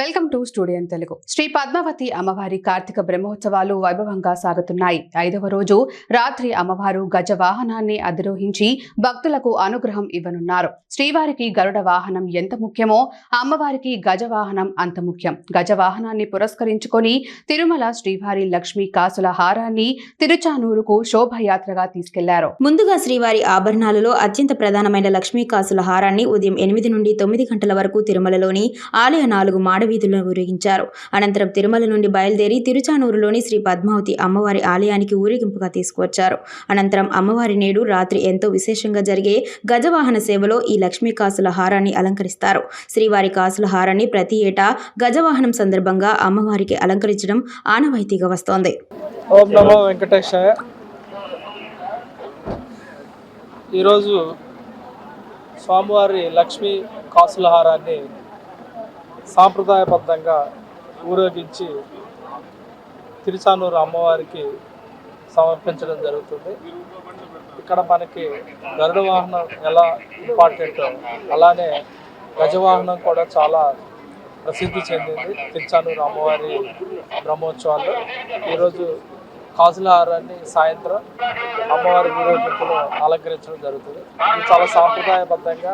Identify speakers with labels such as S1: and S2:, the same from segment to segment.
S1: Welcome to studio Telugu. Shri Padmavati అమ్మవారి కార్తీక బ్రహ్మోత్సవాలు వైభవంగా సాగుతున్నాయి. ఐదవ రోజు రాత్రి అమ్మవారు గజ వాహనాన్ని అధిరోహించి భక్తులకు అనుగ్రహం ఇవ్వనున్నారు. శ్రీవారికి గరుడ వాహనం ఎంత ముఖ్యమో అమ్మవారికి గజ వాహనం అంత ముఖ్యం. గజ వాహనాన్ని పురస్కరించుకొని తిరుమల శ్రీవారి లక్ష్మీ కాసుల హారాన్ని తిరుచానూరుకు శోభయాత్రగా తీసుకెళ్ళారు.
S2: ముందుగా శ్రీవారి ఆభరణాలలో అత్యంత ప్రధానమైన లక్ష్మీ కాసుల హారాన్ని ఉదయం ఎనిమిది నుండి తొమ్మిది గంటల వరకు తిరుమలలోని ఆలయ నాలుగు వీధులను ఊరేగించారు. అనంతరం తిరుమల నుండి బయలుదేరి తిరుచానూరులోని శ్రీ పద్మావతి అమ్మవారి ఆలయానికి ఊరేగింపుగా తీసుకువచ్చారు. అనంతరం అమ్మవారి నేడు రాత్రి ఎంతో విశేషంగా జరిగే గజవాహన సేవలో ఈ లక్ష్మీ కాసుల హారాన్ని అలంకరిస్తారు. శ్రీవారి కాసుల హారాన్ని ప్రతి ఏటా గజవాహనం సందర్భంగా అమ్మవారికి అలంకరించడం ఆనవాయితీగా వస్తోంది.
S3: ఓం నమో వెంకటేశాయ. ఈరోజు స్వామివారి లక్ష్మీ కాసులహారాన్ని సాంప్రదాయబద్ధంగా ఊరేగించి తిరుచానూరు అమ్మవారికి సమర్పించడం జరుగుతుంది. ఇక్కడ మనకి గరుడ వాహనం ఎలా ఇంపార్టెంట్ అలానే గజవాహనం కూడా చాలా ప్రసిద్ధి చెందింది. తిరుచానూరు అమ్మవారి బ్రహ్మోత్సవాలు ఈరోజు కాసులహారాన్ని సాయంత్రం అమ్మవారి ఊరేగింపులో అలంకరించడం జరుగుతుంది. ఇది చాలా సాంప్రదాయబద్ధంగా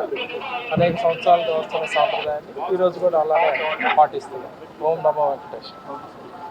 S3: అనేక సంవత్సరాలుగా వస్తున్న సాంప్రదాయాన్ని ఈరోజు కూడా అలానే పాటిస్తున్నాం ఓం నమో వెంకటేశ్వర